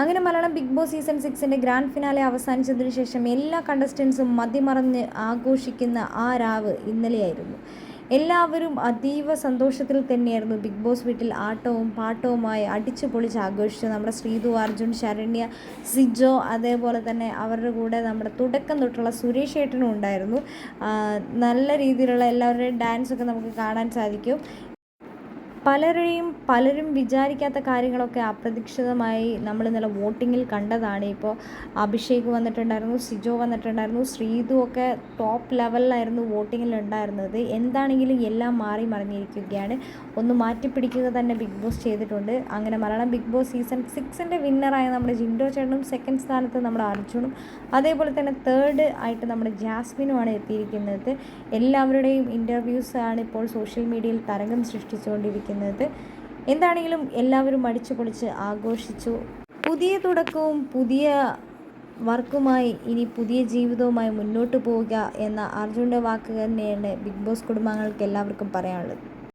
അങ്ങനെ Malayalam Bigg Boss season സിക്സിന്റെ grand finale അവസാനിച്ചതിന് ശേഷം എല്ലാ കണ്ടസ്റ്റൻസും മതിമറന്ന് ആഘോഷിക്കുന്ന ആ രാവ് ഇന്നലെയായിരുന്നു. എല്ലാവരും അതീവ സന്തോഷത്തിൽ തന്നെയായിരുന്നു. ബിഗ് ബോസ് വീട്ടിൽ ആട്ടവും പാട്ടവുമായി അടിച്ചു പൊളിച്ച് ആഘോഷിച്ചു. നമ്മുടെ ശ്രീതു അർജുൻ ശരണ്യ സിജോ അതേപോലെ തന്നെ അവരുടെ കൂടെ നമ്മുടെ തുടക്കം തൊട്ടുള്ള സുരേഷ് ഏട്ടനും ഉണ്ടായിരുന്നു. നല്ല രീതിയിലുള്ള എല്ലാവരുടെയും ഡാൻസൊക്കെ നമുക്ക് കാണാൻ സാധിക്കും. പലരെയും പലരും വിചാരിക്കാത്ത കാര്യങ്ങളൊക്കെ അപ്രതീക്ഷിതമായി നമ്മൾ ഇന്നലെ വോട്ടിങ്ങിൽ കണ്ടതാണ്. ഇപ്പോൾ അഭിഷേക് വന്നിട്ടുണ്ടായിരുന്നു സിജോ വന്നിട്ടുണ്ടായിരുന്നു ശ്രീതു ഒക്കെ ടോപ്പ് ലെവലിലായിരുന്നു വോട്ടിങ്ങിൽ ഉണ്ടായിരുന്നത്. എന്താണെങ്കിലും എല്ലാം മാറി മറിഞ്ഞിരിക്കുകയാണ്. ഒന്ന് മാറ്റിപ്പിടിക്കുക തന്നെ ബിഗ് ബോസ് ചെയ്തിട്ടുണ്ട്. അങ്ങനെ മലയാളം ബിഗ് ബോസ് സീസൺ സിക്സിന്റെ വിന്നറായ നമ്മുടെ ജിൻഡോ ചേട്ടനും സെക്കൻഡ് സ്ഥാനത്ത് നമ്മുടെ അർജുനും അതേപോലെ തന്നെ തേർഡ് ആയിട്ട് നമ്മുടെ ജാസ്മിനുമാണ് എത്തിയിരിക്കുന്നത്. എല്ലാവരുടെയും ഇന്റർവ്യൂസ് ആണ് ഇപ്പോൾ സോഷ്യൽ മീഡിയയിൽ തരംഗം സൃഷ്ടിച്ചുകൊണ്ടിരിക്കുന്നത്. എന്താണെങ്കിലും എല്ലാവരും അടിച്ചു പൊളിച്ച് ആഘോഷിച്ചു. പുതിയ തുടക്കവും പുതിയ വർക്കുമായി ഇനി പുതിയ ജീവിതവുമായി മുന്നോട്ട് പോവുക എന്ന അർജുന്റെ വാക്ക് തന്നെയാണ് ബിഗ് ബോസ് കുടുംബാംഗങ്ങൾക്ക് എല്ലാവർക്കും പറയാനുള്ളത്.